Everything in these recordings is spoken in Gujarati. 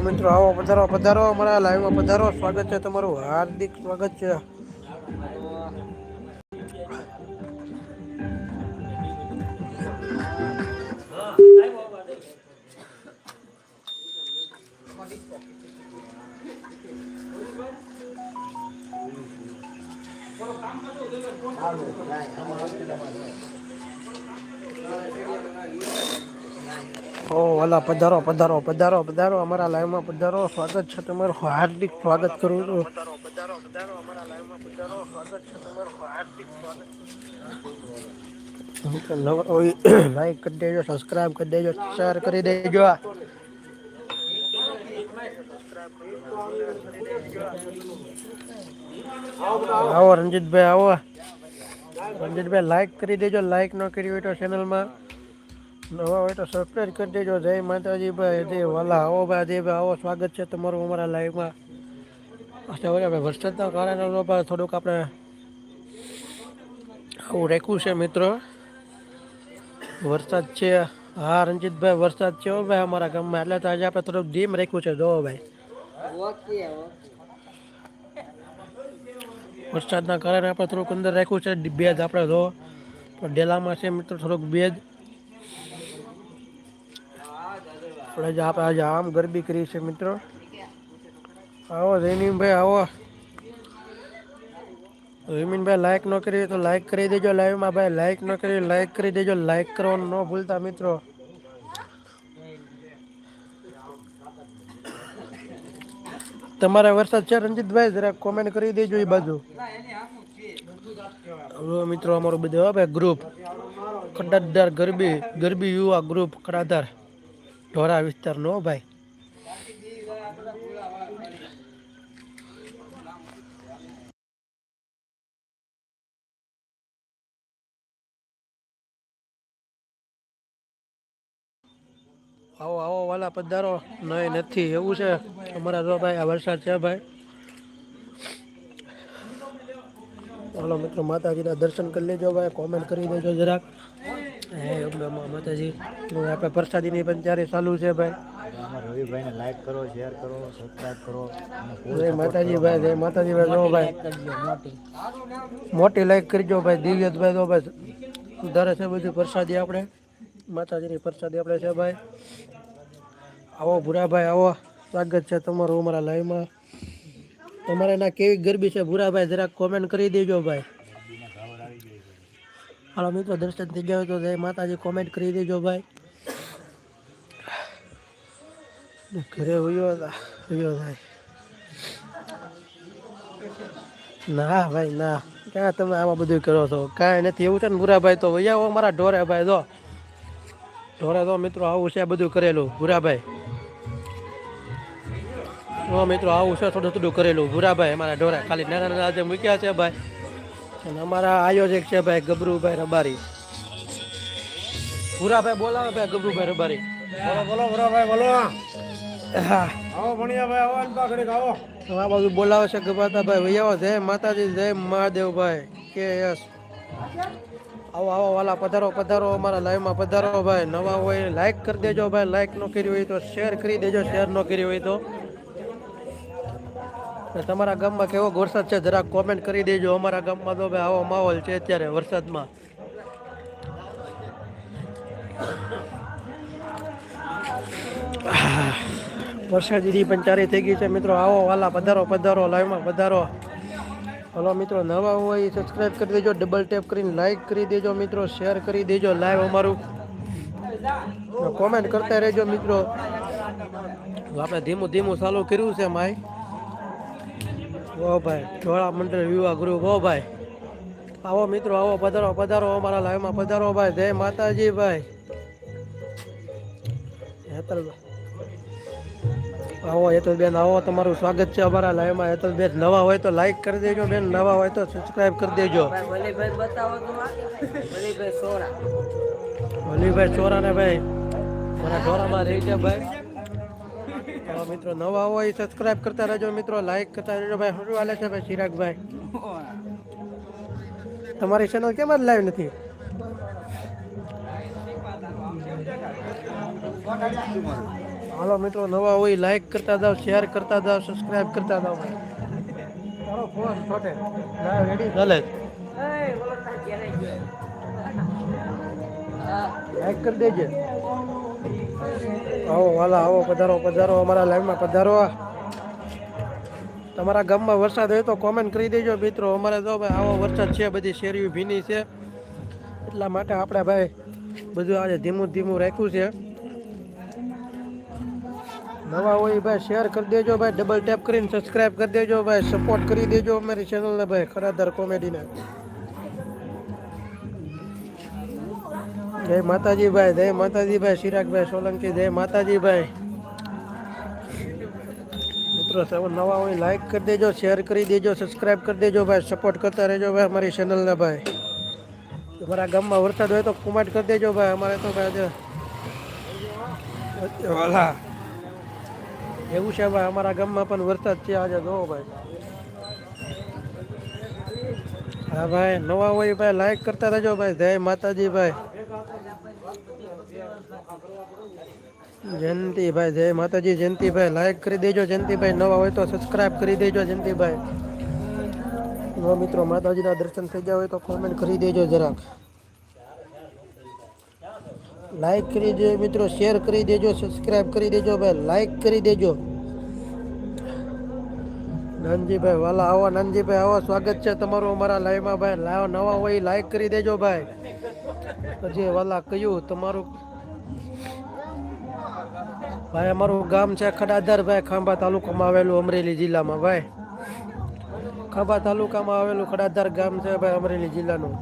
મિત્રો આવો પધારો પધારો. અમારા લાઈવમાં પધારો. સ્વાગત છે તમારું. હાર્દિક સ્વાગત છે. ઓ, વાલા, પધારો પધારો પધારો પધારો. અમારા લાઈવમાં પધારો. સ્વાગત છે તમારું. હાર્દિક સ્વાગત કરું છું. લાઈક કરી દેજો સબસ્ક્રાઇબ કરી દેજો શેર કરી દેજો આવો રંજીતભાઈ આવો. રંજીતભાઈ લાઈક કરી દેજો. લાઈક ન કરી હોય તો ચેનલમાં નવા હોય તો સબસ્ક્રાઈબ કરી દેજો. જય માતાજી ભાઈ, જય વાલા. આવો ભાઈ, જય ભાઈ. આવો સ્વાગત છે તમારું અમારા લાઈવમાં અચ્છા ભાઈ વરસાદના કારણે ભાઈ, થોડુંક આપણે આવું રાખ્યું છે મિત્રો. વરસાદ છે. હા રંજીતભાઈ વરસાદ છે હો ભાઈ અમારા ગામમાં. એટલે તો આજે આપણે થોડુંક ધીમ રાખ્યું છે. જોવો ભાઈ. વરસાદના કારણે આપણે થોડુંક અંદર રાખ્યું છે. બેજ આપણે જો. પણ ડેલામાં છે મિત્રો, થોડુંક બેજ આપણે જે આપણે આજે આમ ગરબી કરી છે મિત્રો. આવો જૈનીમભાઈ આવો. વિમિનભાઈ લાઇક ન કરી તો લાઇક કરી દેજો લાઈવમાં ભાઈ લાઇક ન કરી લાઇક કરી દેજો. લાઇક કરવાનું ન ભૂલતા મિત્રો. તમારા વરસાદ છે રંજીતભાઈ? જરા કોમેન્ટ કરી દેજો એ બાજુ. મિત્રો, અમારું બધું હવે ગ્રુપ ખડાદાર ગરબી ગરબી યુવા ગ્રુપ ખડાદાર ઢોરા વિસ્તારનો ભાઈ. આવો આવો વાલા પધારો. નહીં નથી, એવું છે. અમારા જો ભાઈ આ વરસાદ છે ભાઈ. ચાલો મિત્રો, માતાજીના દર્શન કરી લેજો ભાઈ કોમેન્ટ કરી દેજો જરાક. હે માતાજી આપણે પ્રસાદીની પણ ત્યારે ચાલુ છે ભાઈ. અમારા રવિભાઈને લાઈક કરો શેર કરો સબસ્ક્રાઇબ કરો. જય માતાજી ભાઈ જય માતાજી ભાઈ જો ભાઈ. મોટી લાઈક કરજો ભાઈ દિવ્યતભાઈ જો ભાઈ. સુધારે છે બધું પ્રસાદી આપણે. માતાજીની પ્રસાદી આપણે છે ભાઈ. આવો ભૂરાભાઈ આવો. સ્વાગત છે તમારું અમારા લાઈવમાં તમારે એના કેવી ગરબી છે? ભૂરાભાઈ જરાક કોમેન્ટ કરી દેજો ભાઈ. હાલો મિત્રો, દર્શન થઈ ગયો તો જય માતાજી કોમેન્ટ કરી દેજો ભાઈ. ઘરે હોયો ભાઈ ના ભાઈ, ના. ક્યાં તમે આમાં બધું કરો છો? કાંઈ નથી, એવું છે ને ભૂરાભાઈ તો વૈયાવો મારા ઢોરે ભાઈ જો ઢોરે તો મિત્રો આવું છે બધું કરેલું, ભૂરાભાઈ. મિત્રો, આવું છે થોડું થોડું કરેલું, ભૂરાભાઈ અમારા ઢોરા ખાલી નાના નાના આજે મૂક્યા છે, ભાઈ. અને અમારા આયોજક છે ભાઈ ગબરુભાઈ રબારી. ભૂરાભાઈ બોલાવે ભાઈ ગબરુભાઈ રબારી. બોલો બોલો બરાબર બોલો. હા. આવો ભણિયાભાઈ આવો અનપા ઘડીક આવો આ બાજુ બોલાવે છે ગબાતાભાઈ વૈયાવો જય માતાજી જય મહાદેવભાઈ. કે યસ. આવો આવો વાલા પધારો પધારો અમારા લાઈવમાં પધારો ભાઈ. નવા હોય લાઈક કરી દેજો ભાઈ. લાઈક ન કરી હોય તો શેર કરી દેજો. શેર ન કરી હોય તો અને તમારા ગામમાં કેવો વરસાદ છે, જરાક કોમેન્ટ કરી દેજો. અમારા ગામમાં તો ભાઈ આવો માહોલ છે અત્યારે વરસાદમાં. વરસાદીની પણ ચારી થઈ ગઈ છે. મિત્રો, આવો વાલા, પધારો પધારો, લાઈવમાં પધારો. હલો મિત્રો, નવા હોય સબસ્ક્રાઈબ કરી દેજો ડબલ ટેપ કરીને લાઈક કરી દેજો મિત્રો શેર કરી દેજો લાઈવ અમારું. કોમેન્ટ કરતા રહેજો મિત્રો. આપણે ધીમું ધીમું ચાલુ કર્યું છે, માય. ઓ ભાઈ ઢોળા મંડળ વિવાહ ગ્રુપ ઓ ભાઈ. આવો મિત્રો આવો પધારો પધારો અમારા લાઈવમાં પધારો ભાઈ. જય માતાજી ભાઈ. આવો હેતલ બેન આવો તમારું સ્વાગત છે અમારા લાઈવમાં. હેતલ બેન નવા હોય તો લાઈક કરી દેજો બેન નવા હોય તો સબસ્ક્રાઇબ કરી દેજો. વલીભાઈ ચોરા ને ભાઈ. મારા ઢોરામાં રહી છે ભાઈ. ચાલો મિત્રો નવા હોય સબસ્ક્રાઇબ કરતા રહેજો. મિત્રો લાઈક કરતા રહેજો. ભાઈ શું હાલે છે ભાઈ ચિરાગભાઈ? તમારી ચેનલ કેમ જ લાઈવ નથી? હાલો મિત્રો નવા હોય લાઈક કરતા જાઓ શેર કરતા જાઓ સબસ્ક્રાઇબ કરતા જાઓ ભાઈ. તારો ફોન છોટે. રેડી ચાલે. હા. લાઈક કરી દેજે. આવો, વાલા, આવો, પધારો પધારો, અમારા લાઈવમાં પધારો. તમારા ગામમાં વરસાદ હોય તો કોમેન્ટ કરી દેજો મિત્રો. અમારે તો ભાઈ આવો વરસાદ છે, બધી શેરીઓ ભીની છે. એટલા માટે આપણે ભાઈ બધું આજે ધીમું ધીમું રાખ્યું છે. નવા હોય ભાઈ શેર કરી દેજો ભાઈ ડબલ ટેપ કરીને સબસ્ક્રાઈબ કરી દેજો ભાઈ સપોર્ટ કરી દેજો અમારી ચેનલને ભાઈ ખરાદર કોમેડીને જય માતાજી ભાઈ જય માતાજી ભાઈ ચિરાગભાઈ સોલંકી જય માતાજી ભાઈ મિત્રો સૌ નવા હોય લાઈક કરી દેજો શેર કરી દેજો સબસ્ક્રાઇબ કરી દેજો ભાઈ સપોર્ટ કરતા રહેજો ભાઈ અમારી ચેનલને ભાઈ તમારા ગામમાં વરસાદ હોય તો કોમેન્ટ કરી દેજો ભાઈ અમારે તો ભાઈ આજે વાલા. એવું છે ભાઈ અમારા ગામમાં પણ વરસાદ છે આજે જોવો ભાઈ. હા ભાઈ નવા હોય ભાઈ લાઈક કરતા રહેજો ભાઈ. જય માતાજી ભાઈ. જયંતિભાઈ, જય માતાજી, જયંતિભાઈ લાઈક કરી દેજો. જયંતિભાઈ નવા હોય તો સબસ્ક્રાઇબ કરી દેજો જયંતિભાઈ. નવા મિત્રો માતાજીના દર્શન થઈ ગયા હોય તો કોમેન્ટ કરી દેજો જરાક. લાઈક કરી દેજો મિત્રો શેર કરી દેજો સબસ્ક્રાઇબ કરી દેજો ભાઈ લાઈક કરી દેજો. નાનજીભાઈ વાલા, આવો નાનજીભાઈ આવો, સ્વાગત છે તમારું અમારા લાઈવમાં ભાઈ. લાવ નવા હોય લાઈક કરી દેજો ભાઈ. પછી વાલા કયું તમારું ભાઈ, અમારું ગામ છે ખડાદર ભાઈ ખાંભા તાલુકામાં આવેલું અમરેલી જિલ્લામાં, ભાઈ. ખાંભા તાલુકામાં આવેલું ખડાદર ગામ છે ભાઈ, અમરેલી જિલ્લાનું.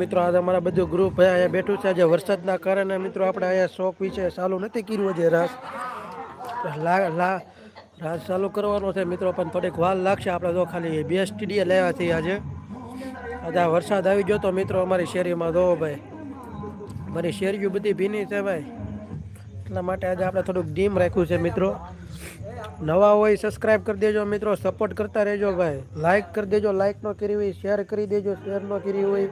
મિત્રો, આજે અમારા બધું ગ્રુપ ભાઈ અહીંયા બેઠું છે. આજે વરસાદના કારણે મિત્રો, આપણે અહીંયા શોખ વિશે ચાલુ નથી કર્યું છે રાસ. લા લા, રાસ ચાલુ કરવાનો છે મિત્રો, પણ થોડીક વાર લાગશે. આપણે તો ખાલી બે સ્ટીડીએ લેવા છીએ આજે. આજે વરસાદ આવી ગયો તો મિત્રો, અમારી શેરીમાં જો ભાઈ મારી શેરીઓ બધી ભીની છે ભાઈ. એટલા માટે આજે આપણે થોડુંક ડીમ રાખ્યું છે, મિત્રો. નવા હોય સબસ્ક્રાઇબ કરી દેજો, મિત્રો. સપોર્ટ કરતા રહેજો, ભાઈ. લાઇક કરી દેજો લાઇક ન કરી હોય શેર કરી દેજો શેર ન કરી હોય.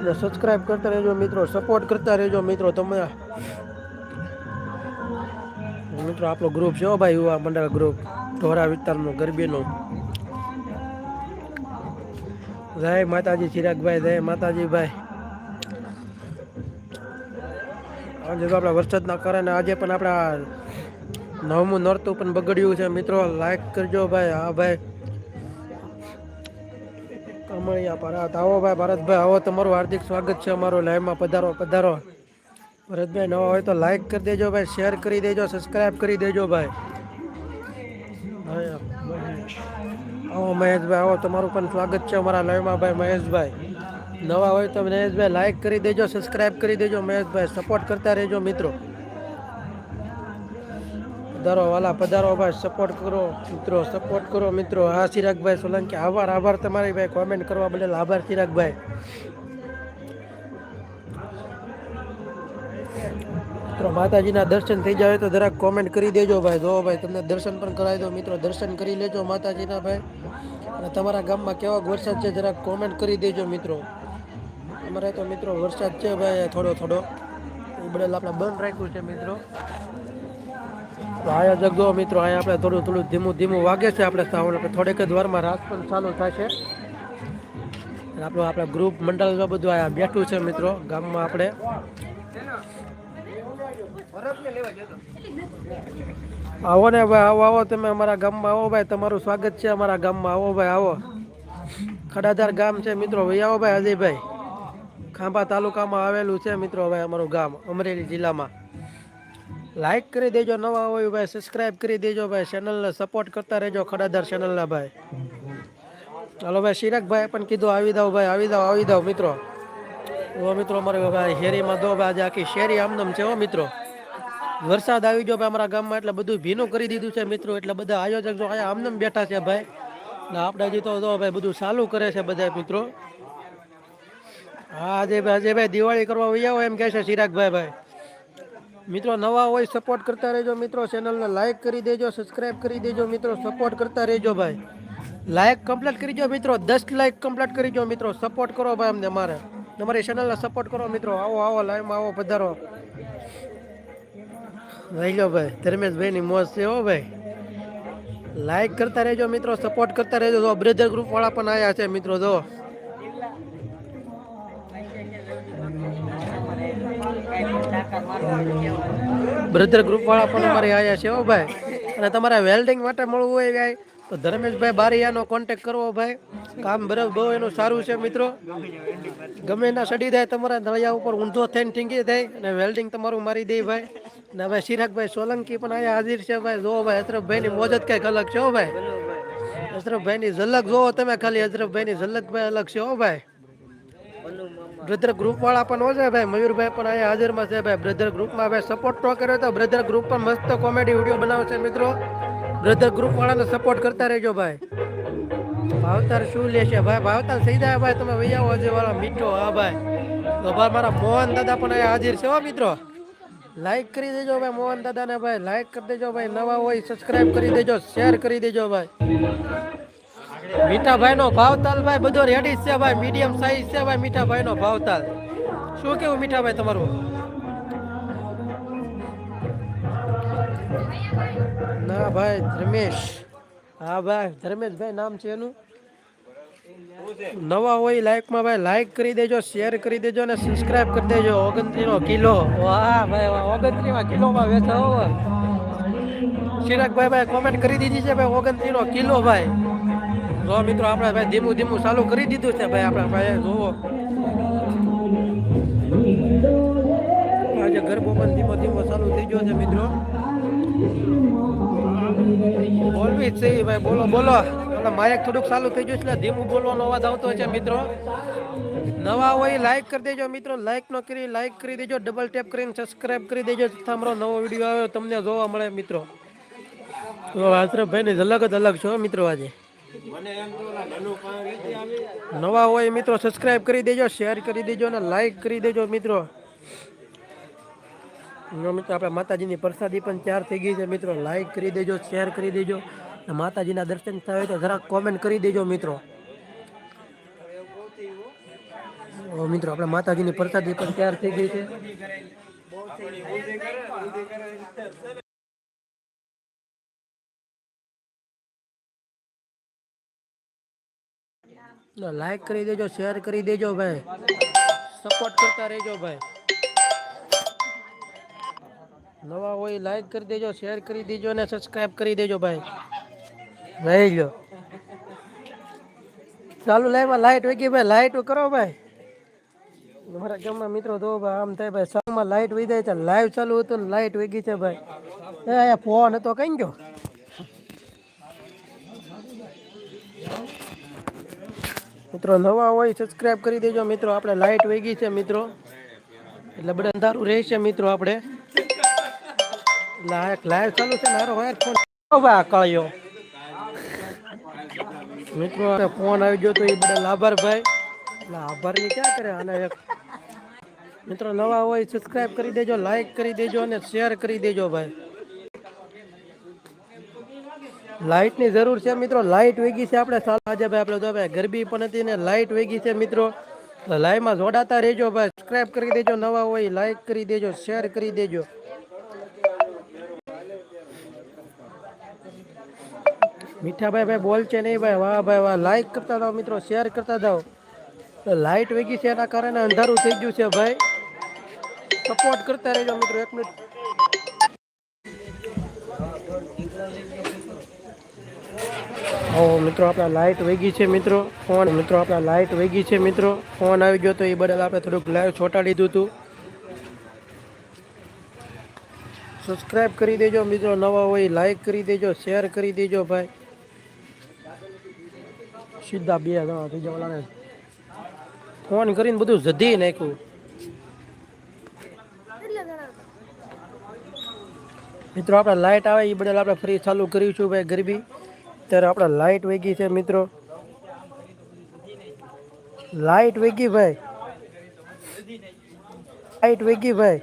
અને સબસ્ક્રાઇબ કરતા રહેજો, મિત્રો. સપોર્ટ કરતા રહેજો, મિત્રો, તમે. મિત્રો, આપણો ગ્રુપ છે ભાઈ, યુવા મંડળ ગ્રુપ ઢોરા વિસ્તારનું, ગરબીનું. જય માતાજી, ચિરાગભાઈ, જય માતાજી, ભાઈ. આજે તો આપણા વરસાદના કારણે આજે પણ આપણા નવમું નોરતું પણ બગડ્યું છે. મિત્રો લાઈક કરજો ભાઈ. હા ભાઈ. કમળિયા ભારત. આવો ભાઈ ભારતભાઈ, આવો. તમારું હાર્દિક સ્વાગત છે અમારું લાઈવમાં પધારો પધારો. ભરતભાઈ, નવા હોય તો લાઈક કરી દેજો ભાઈ. શેર કરી દેજો સબસ્ક્રાઈબ કરી દેજો ભાઈ. આવો મહેશભાઈ, આવો. તમારું પણ સ્વાગત છે અમારા લાઈવમાં ભાઈ. મહેશભાઈ. નવા હોય તો મહેશભાઈ લાઈક કરી દેજો સબસ્ક્રાઈબ કરી દેજો, મહેશભાઈ સપોર્ટ કરતા રહેજો મિત્રો. પધારો વાલા પધારો ભાઈ સપોર્ટ કરો મિત્રો સપોર્ટ કરો મિત્રો. હા, ચિરાગભાઈ સોલંકી, આભાર આભાર તમારી ભાઈ. કોમેન્ટ કરવા બદલ આભાર, ચિરાગભાઈ. મિત્રો, માતાજીના દર્શન થઈ જાય તો જરાક કોમેન્ટ કરી દેજો ભાઈ. જો ભાઈ, તમને દર્શન પણ કરાવી દો મિત્રો. દર્શન કરી લેજો માતાજીના ભાઈ. અને તમારા ગામમાં કેવા વરસાદ છે, જરાક કોમેન્ટ કરી દેજો મિત્રો. અમારે તો મિત્રો વરસાદ છે ભાઈ થોડો થોડો. એ બદલ આપણે બંધ રાખ્યું છે મિત્રો. આયા જગો મિત્રો અહીંયા આપણે થોડું થોડું ધીમું ધીમું વાગે છે આપણે સાવન, આપણે થોડેક જ વારમાં રાત પણ ચાલુ થશે. આપણું આપણે ગ્રુપ મંડળ બધું અહીંયા બેઠું છે મિત્રો, ગામમાં આપણે. આવો ને ભાઈ, આવો આવો, તમે અમારા ગામમાં આવો ભાઈ, તમારું સ્વાગત છે અમારા ગામમાં. આવો ભાઈ, આવો. ખડાધાર ગામ છે મિત્રો ભાઈ આવો ભાઈ અજયભાઈ ખાંભા તાલુકામાં આવેલું છે મિત્રો ભાઈ અમારું ગામ અમરેલી જિલ્લામાં. લાઈક કરી દેજો, નવા હોય ભાઈ સબસ્ક્રાઈબ કરી દેજો ભાઈ ચેનલને સપોર્ટ કરતા રહેજો ખડાદાર ચેનલના ભાઈ. ચાલો ભાઈ શિરકભાઈ પણ કીધું, આવી દઉં ભાઈ, આવી દઉં આવી દઉં મિત્રો. ઓ મિત્રો, અમારે ભાઈ શેરીમાં દો ભાઈ, આજે આખી શેરી આમદમ છે હો મિત્રો. વરસાદ આવી ગયો ભાઈ અમારા ગામમાં, એટલે બધું ભીનું કરી દીધું છે મિત્રો, એટલે બધા આયોજક જો અહીંયા આમદમ બેઠા છે ભાઈ. આપણે હજી તો ભાઈ બધું ચાલુ કરે છે બધા મિત્રો. હા આજે ભાઈ આજે ભાઈ દિવાળી કરવા વૈયા હોય એમ કહે છે, ચિરાગભાઈ ભાઈ. મિત્રો, નવા હોય સપોર્ટ કરતા રહેજો મિત્રો ચેનલને લાઈક કરી દેજો સબસ્ક્રાઇબ કરી દેજો મિત્રો સપોર્ટ કરતા રહેજો ભાઈ. લાઈક કમ્પ્લીટ કરી દો મિત્રો, દસ લાઈક કમ્પ્લીટ કરી દો મિત્રો સપોર્ટ કરો ભાઈ અમને મારે તમારી ચેનલને સપોર્ટ કરો મિત્રો, આવો આવો લાઈવમાં આવો પધારો. ભાઈ લો ભાઈ, ધર્મેશભાઈની મોજ છે હો ભાઈ. લાઈક કરતા રહેજો મિત્રો સપોર્ટ કરતા રહેજો. જો બ્રધર ગ્રુપ વાળા પણ આયા છે મિત્રો, જો. બ્રધર ગ્રુપ વાળા પણ અમારે આયા છે હો ભાઈ. અને તમારે વેલ્ડિંગ માટે મળવું હોય ભાઈ તો ધર્મેશભાઈ બારિયાનો કોન્ટેક કરવો ભાઈ. કામ બરાબર બહુ એનું સારું છે મિત્રો. ગમે એના સડી જાય, તમારા નળિયા ઉપર ઊંધો થઈને ઠીંગી જાય, અને વેલ્ડિંગ તમારું મારી દે ભાઈ. ને ભાઈ શિરાકભાઈ સોલંકી પણ અહીંયા હાજર છે ભાઈ. જો ભાઈ હસરફભાઈની મોજ જ કંઈક અલગ છે હો ભાઈ. હસરફભાઈની ઝલક જોવો તમે ખાલી હસરફભાઈની ઝલક ભાઈ અલગ છે હો ભાઈ. બ્રધર ગ્રુપ વાળા પણ હોય છે ભાઈ, મયુરભાઈ પણ અહીંયા હાજરમાં છે ભાઈ. બ્રધર ગ્રુપમાં ભાઈ સપોર્ટ તો કર્યો તો બ્રધર ગ્રુપ પણ મસ્ત કોમેડી વીડિયો છે મિત્રો. બ્રધર ગ્રુપ વાળાને સપોર્ટ કરતા રહેજો ભાઈ. ભાવતાર શું લેશે ભાઈ? ભાવતાર જાય ભાઈ, તમે વૈયા છે વાળા મીઠો, હા ભાઈ. તો ભાઈ મારા મોહન દાદા પણ અહીંયા હાજર છે મિત્રો. લાઈક કરી દેજો ભાઈ મોહન દાદાને ભાઈ. લાઈક કરી દેજો ભાઈ. નવા હોય સબસ્ક્રાઈબ કરી દેજો શેર કરી દેજો ભાઈ. મીઠાભાઈ નો ભાવતાલ ભાઈ, બધો રેડી છે ભાઈ મીડિયમ સાઈઝ છે ભાઈ મીઠાભાઈ નો ભાવતાલ. શું કેવું મીઠાભાઈ તમારું? ના ભાઈ, ધર્મેશ. હા ભાઈ, ધર્મેશભાઈ નામ છે એનું. નવા હોય લાઈકમાં ભાઈ લાઈક કરી દેજો શેર કરી દેજો અને સબસ્ક્રાઇબ કરી દેજો. ઓગણત્રીસ નો કિલો. વાહ ભાઈ, વાહ ઓગણત્રીસમાં કિલોમાં વેચાવો ચિરાગભાઈ ભાઈ. કોમેન્ટ કરી દીધી છે ભાઈ ઓગણત્રીસ નો કિલો ભાઈ. જો મિત્રો, આપણે ભાઈ ધીમું ધીમું ચાલુ કરી દીધું છે ભાઈ, આપણે ભાઈ જોવો આજે ગરબો પણ ધીમો ધીમો ચાલુ થઈ ગયો છે, મિત્રો. બોલવી જ છે ભાઈ, બોલો બોલો. માયક થોડુંક ચાલુ થઈ ગયું છે, એટલે ધીમું બોલવાનો અવાજ આવતો છે, મિત્રો. નવા હોય લાઈક કરી દેજો, મિત્રો. લાઈક ન કરી લાઈક કરી દેજો ડબલ ટેપ કરીને સબસ્ક્રાઈબ કરી દેજો તથા અમારો નવો વીડિયો આવ્યો તમને જોવા મળે, મિત્રો. આશરફભાઈની ઝલક જ અલગ છે મિત્રો, આજે. નવા હોય મિત્રો સબસ્ક્રાઈબ કરી દેજો શેર કરી દેજો અને લાઈક કરી દેજો મિત્રો. મિત્રો, આપણે માતાજીની પ્રસાદી પણ તૈયાર થઈ ગઈ છે મિત્રો. લાઈક કરી દેજો શેર કરી દેજો. માતાજીના દર્શન થયા હોય તો જરાક કોમેન્ટ કરી દેજો મિત્રો. મિત્રો, આપણે માતાજીની પ્રસાદી પણ તૈયાર થઈ ગઈ છે. લાઈક કરી દેજો શેર કરી દેજો ભાઈ સપોર્ટ કરતા રહેજો ભાઈ નવા હોય લાઈક કરી દેજો શેર કરી દેજો અને સબસ્ક્રાઇબ કરી દેજો ભાઈ રહી લો ચાલુ લાઈવમાં લાઈટ વગી ભાઈ લાઈટ કરો ભાઈ મારા ગામમાં મિત્રો તો ભાઈ આમ થાય ભાઈ સાઉન્ડમાં લાઈટ વહી જાય છે લાઈવ ચાલુ હતું ને લાઈટ વગી છે ભાઈ. એ, અહીંયા ફોન હતો, કઈ ગયો? મિત્રો, નવા હોય સબસ્ક્રાઈબ કરી દેજો મિત્રો. આપણે લાઈટ વહી છે મિત્રો. એટલે બધા અંધારું રહેશે મિત્રો આપણે. લાયક લાઈવ ચાલુ છે મારો વાયર ફોન કળ્યો મિત્રો ફોન આવી ગયો તો એ બધા લાભાર ભાઈ. એટલે આભારની ક્યાં કરે આને એક. મિત્રો, નવા હોય સબસ્ક્રાઈબ કરી દેજો લાઈક કરી દેજો અને શેર કરી દેજો ભાઈ. લાઇટની જરૂર છે મિત્રો. લાઇટ વેગી છે આપણે સાલ આજે ભાઈ આપણે તો ભાઈ ગરબી પણ હતી ને લાઇટ વેગી છે મિત્રો. તો લાઈવમાં જોડાતા રહેજો ભાઈ. સબસ્ક્રાઇબ કરી દેજો, નવા હોય લાઈક કરી દેજો શેર કરી દેજો. મીઠાભાઈ ભાઈ બોલ છે નહીં ભાઈ? વાહ ભાઈ વાહ. લાઈક કરતા જાઓ મિત્રો શેર કરતા જાઓ. લાઇટ વેગી છે એના કારણે અંધારું થઈ ગયું છે ભાઈ. સપોર્ટ કરતા રહેજો મિત્રો, એક મિનિટ ઓ મિત્રો, આપણા લાઇટ વેગી છે મિત્રો. ફોન, મિત્રો, આપણા લાઇટ વેગી છે મિત્રો. ફોન આવી ગયો તો એ બદલ આપણે થોડુંક લાઈવ છોટા લીધું હતું સબસ્ક્રાઇબ કરી દેજો મિત્રો, નવા હોય લાઈક કરી દેજો શેર કરી દેજો ભાઈ. સીધા બે જણા થઈ જવાના ફોન કરીને બધું જધી નાખ્યું. મિત્રો, આપણે લાઇટ આવે એ બદલ આપણે ફરી ચાલુ કરીશું ભાઈ ગરબી. ત્યારે આપણે લાઇટ વેગી છે મિત્રો. લાઇટ વેગી ભાઈ. લાઇટ વેગી ભાઈ.